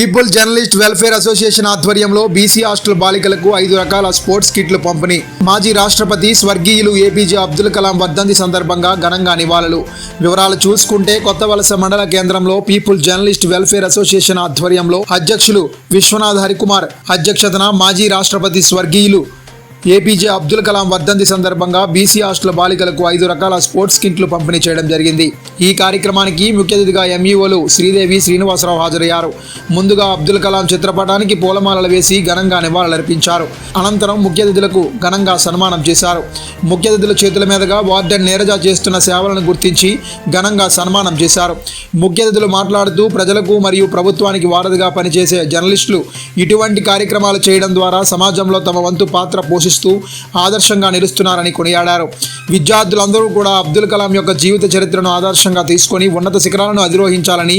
People journalist welfare association ఆధ్వర్యంలో BC hostel బాలికలకు ఐదు రకాల స్పోర్ట్స్ కిట్లు పంపిణీ. మాజీ రాష్ట్రపతి స్వర్గీయులు ఏపీజే అబ్దుల్ కలాం వర్ధంతి సందర్భంగా ఘనంగా నివాళులు. వివరాలు చూసుకుంటే కొత్త వలస మండల కేంద్రంలో పీపుల్ జర్నలిస్ట్ వెల్ఫేర్ అసోసియేషన్ ఆధ్వర్యంలో అధ్యక్షులు విశ్వనాథ్ హరికుమార్. అధ్యక్షతన మాజీ రాష్ట్రపతి స్వర్గీయులు ఏపీజే అబ్దుల్ కలాం వర్ధంతి సందర్భంగా బీసీ హాస్టల్ బాలికలకు ఐదు రకాల స్పోర్ట్స్ కిట్లు పంపిణీ చేయడం జరిగింది. ఈ కార్యక్రమానికి ముఖ్య అతిథిగా ఎంఈఓలు శ్రీదేవి శ్రీనివాసరావు హాజరయ్యారు. ముందుగా అబ్దుల్ కలాం చిత్రపటానికి పూలమాలలు వేసి ఘనంగా నివాళులర్పించారు. అనంతరం ముఖ్య అతిథులకు ఘనంగా సన్మానం చేశారు. ముఖ్య అతిథుల చేతుల మీదుగా వార్డెన్ నేరజా చేస్తున్న సేవలను గుర్తించి ఘనంగా సన్మానం చేశారు. ముఖ్య అతిథులు మాట్లాడుతూ ప్రజలకు మరియు ప్రభుత్వానికి వారధిగా పనిచేసే జర్నలిస్టులు ఇటువంటి కార్యక్రమాలు చేయడం ద్వారా సమాజంలో తమ వంతు పాత్ర పోషిస్తూ ఆదర్శంగా నిలుస్తున్నారని కొనియాడారు. విద్యార్థులందరూ కూడా అబ్దుల్ కలాం యొక్క జీవిత చరిత్రను ఆదర్శంగా తీసుకొని ఉన్నత శిఖరాలను అధిరోహించాలని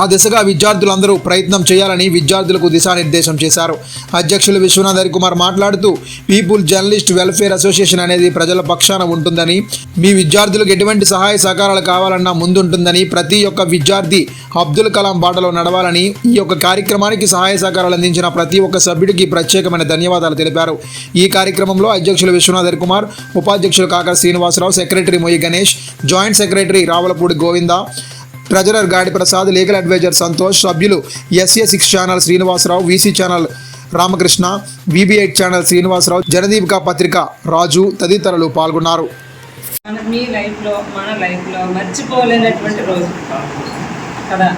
ఆ దిశగా విద్యార్థులందరూ ప్రయత్నం చేయాలని విద్యార్థులకు దిశానిర్దేశం చేశారు. అధ్యక్షులు విశ్వనాథ్ హరికుమార్ మాట్లాడుతూ పీపుల్ జర్నలిస్ట్ వెల్ఫేర్ అసోసియేషన్ అనేది ప్రజల పక్షాన ఉంటుందని మీ విద్యార్థులకు ఎటువంటి సహాయ సహకారాలు కావాలన్నా ముందుంటుందని ప్రతి ఒక్క విద్యార్థి అబ్దుల్ కలాం బాటలో నడవాలని ఈ యొక్క కార్యక్రమానికి సహాయ సహకారాలు అందించిన ప్రతి ఒక్క సభ్యుడికి ప్రత్యేకమైన ధన్యవాదాలు తెలిపారు. ఈ కార్యక్రమంలో అధ్యక్షులు విశ్వనాథర్ కుమార్ ఉపాధ్యక్షులు Kakara Srinivasarao secretary Moyyi Ganesh joint secretary Ravalapudi Govinda treasurer Gadi Prasad legal advisor Santosh సభ్యులు SA six channel Srinivasarao VC channel Ramakrishna VB eight channel Srinivasarao Janadeepika పత్రిక రాజు తదితరులు పాల్గొన్నారు. మీ లైఫ్లో మన లైఫ్లో మర్చిపోలేనటువంటి రోజు. కదా?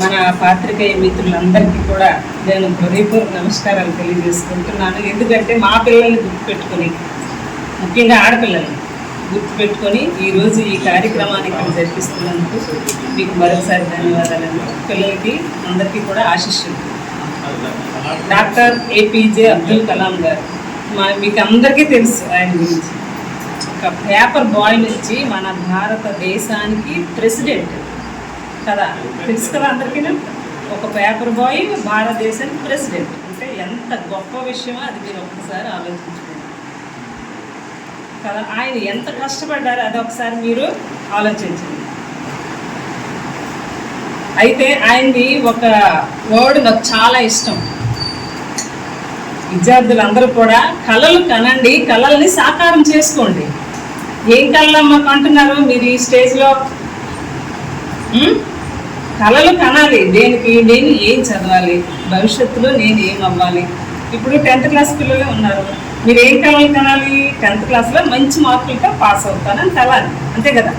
మన పాత్రికేయ మిత్రులందరికీ కూడా నేను హృదయపూర్వక నమస్కారాలు తెలియజేసుకుంటున్నాను. ఎందుకంటే మా పిల్లల్ని గుర్తుపెట్టుకొని ముఖ్యంగా ఆడపిల్లల్ని గుర్తుపెట్టుకొని ఈరోజు ఈ కార్యక్రమాన్ని ఇక్కడ జరిపిస్తున్నందుకు మీకు మరొకసారి ధన్యవాదాలండి. పిల్లలకి అందరికీ కూడా ఆశిష్యులు డాక్టర్ ఏపీజే అబ్దుల్ కలాం గారు మా మీకు అందరికీ తెలుసు ఆయన గురించి. ఒక పేపర్ బాయ్ నుంచి మన భారతదేశానికి ప్రెసిడెంట్ కదా తెలుసు కదా అందరికీ ఒక పేపర్ బాయ్ భారతదేశానికి ప్రెసిడెంట్. అంటే ఎంత గొప్ప విషయమో అది మీరు ఒక్కసారి ఆలోచించుకోండి. కదా ఆయన ఎంత కష్టపడ్డారో అది ఒకసారి మీరు ఆలోచించండి. అయితే ఆయన్ని ఒక వర్డ్ నాకు చాలా ఇష్టం. విద్యార్థులందరూ కూడా కళలు కనండి కళల్ని సాకారం చేసుకోండి. ఏం కళలమ్మా అంటున్నారు మీరు ఈ స్టేజ్లో? కళలు కనాలి. దేనికి? నేను ఏం చదవాలి? భవిష్యత్తులో నేను ఏం అవ్వాలి? ఇప్పుడు టెన్త్ క్లాస్ పిల్లలే ఉన్నారు. మీరు ఏం కళలు కనాలి? టెన్త్ క్లాస్లో మంచి మార్కులతో పాస్ అవుతానని కలాలి. అంతే కదా?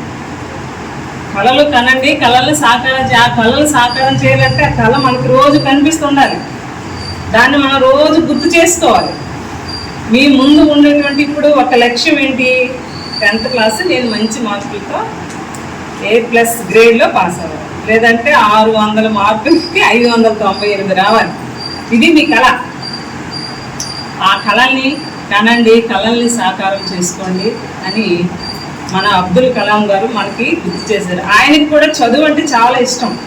కళలు కనండి. కళలు సాకారం చే- ఆ కళలు సాకారం చేయాలంటే ఆ కళ మనకి రోజు కనిపిస్తుండాలి. దాన్ని మనం రోజు గుర్తు చేసుకోవాలి. మీ ముందు ఉండేటువంటి ఇప్పుడు ఒక లక్ష్యం ఏంటి? టెన్త్ క్లాస్ నేను మంచి మార్కులతో ఏ ప్లస్ గ్రేడ్లో పాస్ అవ్వాలి. లేదంటే ఆరు వందల మార్కులకి ఐదు వందల తొంభై ఎనిమిది రావాలి. ఇది మీ కళ. ఆ కళల్ని కనండి కళల్ని సాకారం చేసుకోండి అని మన అబ్దుల్ కలాం గారు మనకి గుర్తు చేశారు. ఆయనకి కూడా చదువు అంటే చాలా ఇష్టం.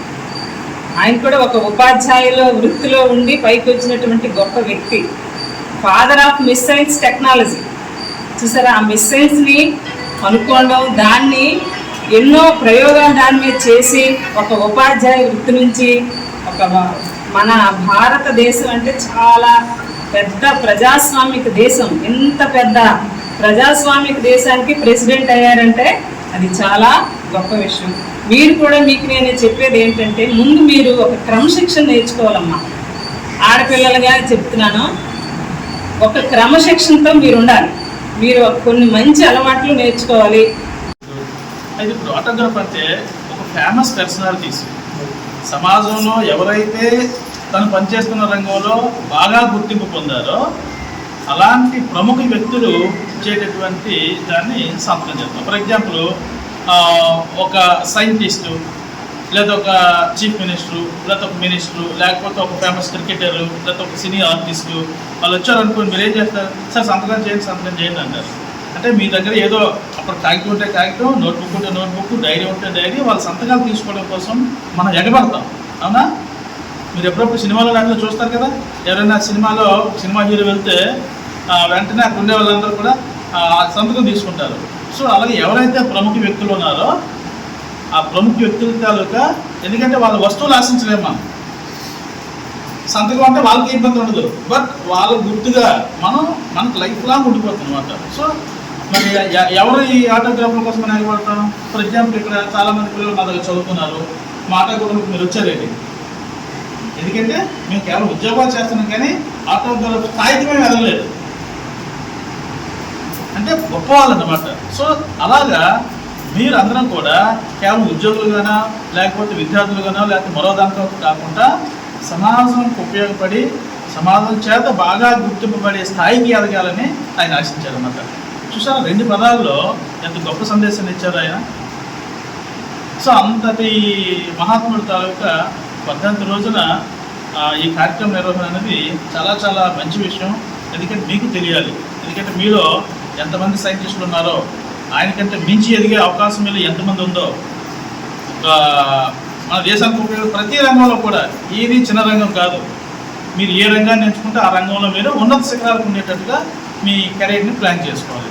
ఆయన కూడా ఒక ఉపాధ్యాయుల వృత్తిలో ఉండి పైకి వచ్చినటువంటి గొప్ప వ్యక్తి. ఫాదర్ ఆఫ్ మిస్సైన్స్ టెక్నాలజీ చూసారా? ఆ మిస్సైన్స్ని కనుక్కోవడం దాన్ని ఎన్నో ప్రయోగాలు దాని మీద చేసి ఒక ఉపాధ్యాయ వృత్తి నుంచి ఒక మన భారతదేశం అంటే చాలా పెద్ద ప్రజాస్వామిక దేశం. ఎంత పెద్ద ప్రజాస్వామిక దేశానికి ప్రెసిడెంట్ అయ్యారంటే అది చాలా గొప్ప విషయం. మీరు కూడా మీకు నేను చెప్పేది ఏంటంటే ముందు మీరు ఒక క్రమశిక్షణ నేర్చుకోవాలమ్మా. ఆడపిల్లలుగా చెప్తున్నాను ఒక క్రమశిక్షణతో మీరు ఉండాలి. మీరు కొన్ని మంచి అలవాట్లు నేర్చుకోవాలి. అయితే ఇప్పుడు ఆటోగ్రాఫ్ అంటే ఒక ఫేమస్ పర్సనాలిటీస్ సమాజంలో ఎవరైతే తను పనిచేస్తున్న రంగంలో బాగా గుర్తింపు పొందారో అలాంటి ప్రముఖ వ్యక్తులు ఇచ్చేటటువంటి దాన్ని సంతకం చేస్తాం ఫర్ ఎగ్జాంపుల్ ఒక సైంటిస్టు లేదా ఒక చీఫ్ మినిస్టరు లేదా ఒక మినిస్టరు లేకపోతే ఒక ఫేమస్ క్రికెటరు లేదా ఒక సినీ ఆర్టిస్టు వాళ్ళు వచ్చారు అనుకోండి మీరు ఏం చేస్తారు? సార్ సంతకం చేయండి సంతకం చేయండి అంటారు. అంటే మీ దగ్గర ఏదో అప్పుడు కాగితం ఉంటే కాగితం నోట్బుక్ ఉంటే నోట్బుక్ డైరీ ఉంటే డైరీ వాళ్ళ సంతకాలు తీసుకోవడం కోసం మనం ఎగబడతాం. అవునా? మీరు ఎప్పుడప్పుడు సినిమాలో దాంట్లో చూస్తారు కదా? ఎవరైనా సినిమాలో సినిమా హీరో వెళ్తే వెంటనే అక్కడ ఉండే వాళ్ళందరూ కూడా ఆ, సంతకం తీసుకుంటారు. సో అలాగే ఎవరైతే ప్రముఖ వ్యక్తులు ఉన్నారో ఆ ప్రముఖ వ్యక్తుల తాలూకా ఎందుకంటే వాళ్ళ వస్తువులు ఆశించలేము మనం. సంతకం అంటే వాళ్ళకి ఇబ్బంది ఉండదు. బట్ వాళ్ళ గుర్తుగా మనం మనకు లైఫ్ లాంగ్ ఉండిపోతుంది అనమాట సో మరి ఎవరు ఈ ఆటోగ్రాఫ్ల కోసం నిలబడతాం ఫర్ ఎగ్జాంపుల్ ఇక్కడ చాలా మంది పిల్లలు మా దగ్గర చదువుతున్నారు. మా ఆటోగ్రాఫ్కి మీరు వచ్చారండి ఎందుకంటే మేము కేవలం ఉద్యోగాలు చేస్తున్నాం కానీ ఆటోగ్రాఫ్ స్థాయికి మేము వెళ్ళలేదు అంటే గొప్ప వాళ్ళన్నమాట. సో అలాగా మీరు అందరం కూడా కేవలం ఉద్యోగులుగానా లేకపోతే విద్యార్థులుగానో లేకపోతే మరో దాంట్లో కాకుండా సమాజంకు ఉపయోగపడి సమాజం చేత బాగా గుర్తింపబడే స్థాయికి ఎదగాలని ఆయన ఆశించారన్నమాట. చూసారా రెండు పదాల్లో ఎంత గొప్ప సందేశాన్ని ఇచ్చారు ఆయన. సో అంతటి మహాత్ముడు తాలూకా పద్నాలుగు రోజున ఈ కార్యక్రమం నిర్వహణ అనేది చాలా చాలా మంచి విషయం. ఎందుకంటే మీకు తెలియాలి. ఎందుకంటే మీలో ఎంతమంది సైంటిస్టులు ఉన్నారో ఆయనకంటే మించి ఎదిగే అవకాశం మీలో ఎంతమంది ఉందో మన దేశానికి ఉపయోగ ప్రతి రంగంలో కూడా ఏది చిన్న రంగం కాదు. మీరు ఏ రంగాన్ని ఎంచుకుంటే ఆ రంగంలో మీరు ఉన్నత శిఖరాలకు ఉండేటట్టుగా మీ కెరీర్ని ప్లాన్ చేసుకోవాలి.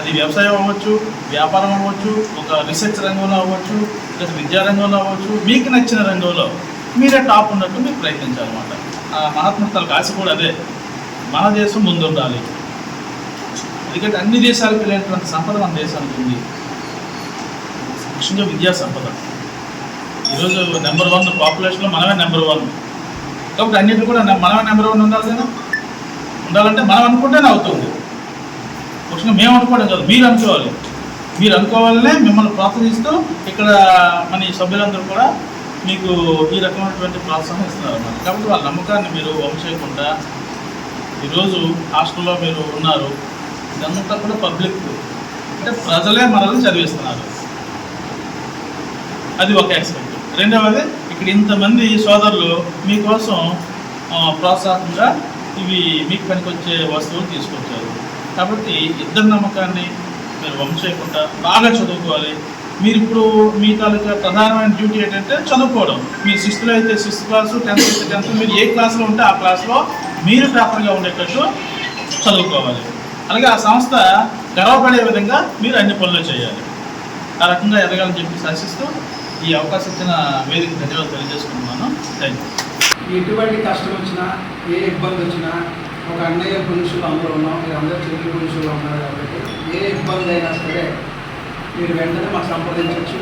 అది వ్యవసాయం అవ్వచ్చు వ్యాపారం అవ్వచ్చు ఒక రీసెర్చ్ రంగంలో అవ్వచ్చు లేదా విద్యా రంగంలో అవ్వచ్చు మీకు నచ్చిన రంగంలో మీరే టాప్ ఉన్నట్టు మీరు ప్రయత్నించాలన్నమాట. ఆ మహాత్మ ఆశ కూడా అదే. మన దేశం ముందుండాలి. ఎందుకంటే అన్ని దేశాలకు వెళ్ళేటువంటి సంపద మన దేశానికి ఉంది. ముఖ్యంగా విద్యా సంపద. ఈరోజు నెంబర్ వన్ పాపులేషన్లో మనమే నెంబర్ వన్ కాబట్టి అన్నింటి కూడా మనమే నెంబర్ వన్ ఉండాలి కదా? ఉండాలంటే మనం అనుకుంటేనే అవుతుంది. ముఖ్యంగా మేము అనుకోవడం కాదు మీరు అనుకోవాలి. మీరు అనుకోవాలనే మిమ్మల్ని ప్రోత్సహిస్తూ ఇక్కడ మన ఈ సభ్యులందరూ కూడా మీకు ఈ రకమైనటువంటి ప్రోత్సాహం ఇస్తున్నారు అన్నమాట. కాబట్టి వాళ్ళ నమ్మకాన్ని మీరు వంశ చేయకుండా ఈరోజు హాస్టల్లో మీరు ఉన్నారు. ఇదంతా కూడా పబ్లిక్ అంటే ప్రజలే మనల్ని చదివిస్తున్నారు. అది ఒక యాక్సిడెంట్. రెండవది ఇక్కడ ఇంతమంది సోదరులు మీకోసం ప్రోత్సాహంగా ఇవి మీకు పనికొచ్చే వస్తువులు తీసుకొచ్చారు. కాబట్టి ఇద్దరి నమ్మకాన్ని మీరు వంశ చేయకుండా బాగా చదువుకోవాలి. మీరు ఇప్పుడు మీ తాలూకా ప్రధానమైన డ్యూటీ ఏంటంటే చదువుకోవడం. మీరు సిక్స్త్లో అయితే సిక్స్త్ క్లాసు టెన్త్ అయితే టెన్త్ మీరు ఏ క్లాస్లో ఉంటే ఆ క్లాస్లో మీరు ప్రాపర్గా ఉండేటట్టు చదువుకోవాలి. అలాగే ఆ సంస్థ గర్వపడే విధంగా మీరు అన్ని పనులు చేయాలి. ఆ రకంగా ఎదగాలని చెప్పి శాసిస్తూ ఈ అవకాశం ఇచ్చిన వేదిక ధన్యవాదాలు తెలియజేసుకుంటున్నాను. థ్యాంక్ యూ ఎటువంటి కష్టం వచ్చినా ఏ ఇబ్బంది వచ్చినా ఒక అన్నయ్య పురుషులు అందరూ ఉన్నాం మీరు అందరూ చెల్లి పురుషులు ఉన్నారు కాబట్టి ఏ ఇబ్బంది అయినా సరే మీరు వెంటనే మాకు సంప్రదించవచ్చు.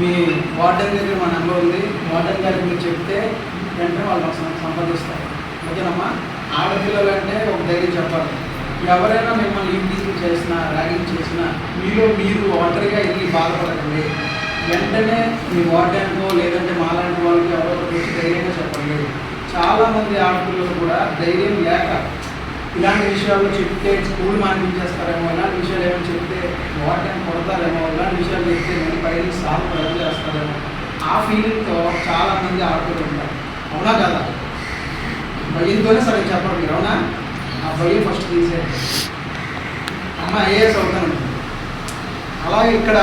మీ వార్డెన్ దగ్గర మా నెంబర్ ఉంది. వార్డెన్ గారికి మీరు చెప్తే వెంటనే వాళ్ళు మాకు సంప్రదిస్తారు. ఓకేనమ్మా? ఆడపిల్లలు అంటే ఒక ధైర్యం చెప్పాలి. ఎవరైనా మిమ్మల్ని ఈటీసింగ్ చేసినా ర్యాగింగ్ చేసినా మీలో మీరు ఒంటరిగా వెళ్ళి బాధపడకండి. వెంటనే మీ వార్డెన్కో లేదంటే మాలాంటి వాళ్ళకి ఎవరో ధైర్యంగా చెప్పండి. చాలా మంది ఆడపిల్లలు కూడా ధైర్యం లేక ఇలాంటి విషయాల్లో చెప్తే స్కూల్ మానిపించేస్తారేమో ఇలాంటి విషయాలు ఏమైనా చెప్తే వాటిని కొడతారేమో ఇలాంటి విషయాలు చెప్తే నేను పైకి సాగు ప్రజలు చేస్తారేమో ఆ ఫీలింగ్తో చాలా మంది ఆడపిల్లలు ఉంటారు. అవునా కదా? భయంతోనే సరే చెప్పరు మీరు అవునా? ఆ భయం ఫస్ట్ తీసేయండి. అమ్మ ఐఏఎస్ అవుతాను. అలాగే ఇక్కడ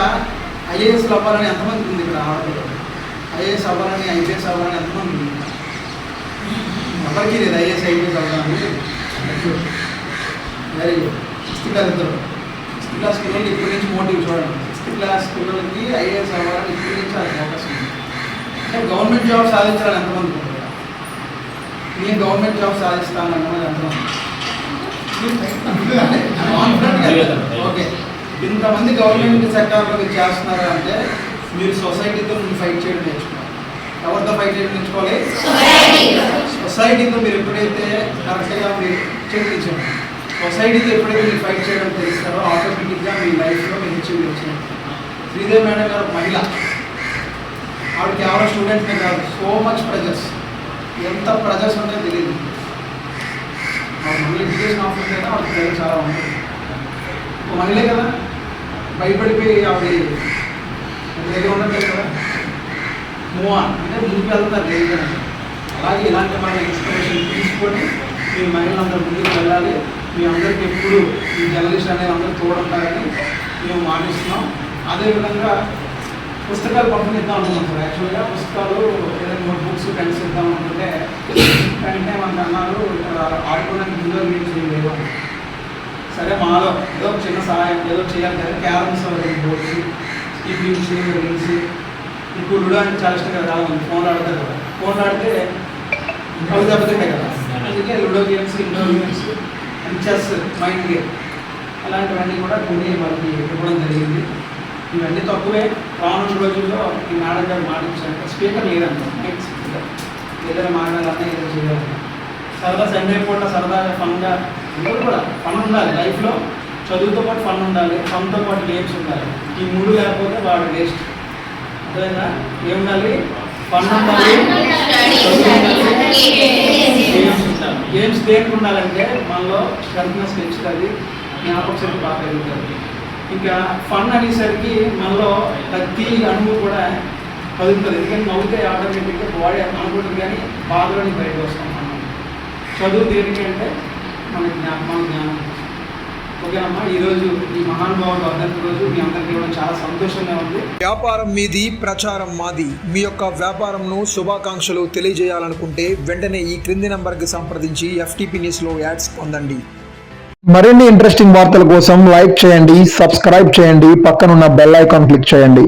ఐఏఎస్ అవ్వాలని ఎంతమంది ఉంది ఇక్కడ ఆడపిల్లలు? ఐఏఎస్ అవ్వాలని ఐపీఎస్ అవ్వాలని ఎంతమంది ఉంది? ఎవరికి లేదు ఐఏఎస్ ఐపీఎస్ అవ్వాలని వెరీ గుడ్ సిక్స్త్ క్లాస్ ఇద్దరు సిక్స్త్ క్లాస్ పిల్లలకి ఇప్పటి నుంచి మోటివ్ చూడండి. సిక్స్త్ క్లాస్ పిల్లలకి ఐఏఎస్ అవ్వాలని ఇప్పటి నుంచి అది ఫోకస్ ఉంది. అంటే గవర్నమెంట్ జాబ్ సాధించాలని ఎంతమంది నేను గవర్నమెంట్ జాబ్ సాధిస్తాను అన్నది ఎంతమంది? ఓకే ఇంతమంది గవర్నమెంట్ సెక్టార్లో మీరు చేస్తున్నారు అంటే మీరు సొసైటీతో ఫైట్ చేయడం నేర్చుకోవాలి ఎవరితో ఫైట్ చేయడం నేర్చుకోవాలి సొసైటీతో మీరు ఎప్పుడైతే కరెక్ట్గా మీరు చేయించారు సొసైటీతో ఎప్పుడైతే మీరు ఫైట్ చేయడం తెలుస్తారో ఆటోమేటిక్గా మీ లైఫ్లో మీరు అచీవ్ వచ్చినట్టు శ్రీదేవి మేడం గారు మహిళ. ఆవిడ కేవలం స్టూడెంట్నే కాదు సో మచ్ ప్రెజర్స్ ఎంత ప్రెజర్స్ ఉంటాయో తెలియదు ఆవిడ మహిళ ఎడ్యుకేషన్ ఆఫీస్ అయితే ఆవిడ ప్రెజర్ చాలా ఉంటుంది ఒక మహిళే కదా? భయపడిపోయి ఆవిడ దగ్గర ఉండట్లేదు కదా? మూవ్ ఆన్ అంటే ముందుకు వెళ్తారు లేదు అలాగే ఇలాంటి మన ఇన్స్పిరేషన్ తీసుకొని మీ మహిళలందరూ ముందుకు వెళ్ళాలి. మీ అందరికి ఎప్పుడు ఈ జర్నలిస్ట్ అనేది అందరూ తోడుంటారని మేము మాటిస్తున్నాం. అదేవిధంగా పుస్తకాలు పంపిణీద్దాం అనుకుంటున్నారు. యాక్చువల్గా పుస్తకాలు ఏదైనా నోట్ బుక్స్ పెన్స్ ఇద్దాం అనుకుంటే వెంటనే మనకు అన్నారు ఇక్కడ ఆడుకోవడానికి ముందు మీటింగ్స్ ఏం లేవు సరే మాలో ఏదో చిన్న సహాయం ఏదో చేయాలి కదా. క్యారమ్స్ బోర్డ్స్ ఈ డ్రీమ్స్ రింగ్స్ ఇప్పుడు లూడో అంటే చాలా ఇష్టం కదా ఫోన్ ఆడతారు కదా. ఆడితే అవి దెబ్బతింటాయి కదా. అందుకే ludo games indoor games and chess mind game అలాంటివన్నీ కూడా కొన్ని వాళ్ళకి ఇవ్వడం జరిగింది. ఇవన్నీ తక్కువే. రానున్న రోజుల్లో ఈ మేడం గారు మాటించారు స్పీకర్ లేదంట. Mic speaker. ఏదైనా మాట్లాడాలన్నా ఏదైనా చేయాలన్నా. సరదా సెండ్ పూట సరదాగా ఫన్గా అందరూ కూడా ఫన్ ఉండాలి. లైఫ్లో చదువుతో పాటు ఫన్ ఉండాలి. ఫన్తో పాటు గేమ్స్ ఉండాలి. ఈ మూడు లేకపోతే వాడు వేస్ట్ అదేనా ఏముండాలి ఫన్ ఉండాలి. గేమ్స్ ఉండాలి. గేమ్స్ దేనికి ఉండాలంటే మనలో స్ట్రెంత్నెస్ పెంచుతుంది జ్ఞాపక శక్తి బాగా పెరుగుతుంది. ఇంకా ఫన్ అనేసరికి మనలో ప్రతి అణువు కూడా కదులుతుంది. ఎందుకంటే నవ్వుతే ఆటోమేటిక్గా బాడీ అనుకుంటుంది కానీ బాధలోని బయటకు వస్తాం మనం. చదువు దేనికి అంటే మన జ్ఞాప మన జ్ఞానం. ఓకేనమ్మా ఈరోజు ఈ మహానుభావుడు అందరికీ రోజు మీ అందరికీ ఇవ్వడం చాలా సంతోషంగా ఉంది. వ్యాపారం మీది ప్రచారం మాది. మీ యొక్క వ్యాపారంను శుభాకాంక్షలు తెలియజేయాలనుకుంటే వెంటనే ఈ క్రింది నంబర్కి సంప్రదించి ఎఫ్టీపీ న్యూస్లో యాడ్స్ పొందండి. మరిన్ని ఇంట్రెస్టింగ్ వార్తల కోసం లైక్ చేయండి సబ్స్క్రైబ్ చేయండి పక్కనున్న బెల్ ఐకాన్ క్లిక్ చేయండి.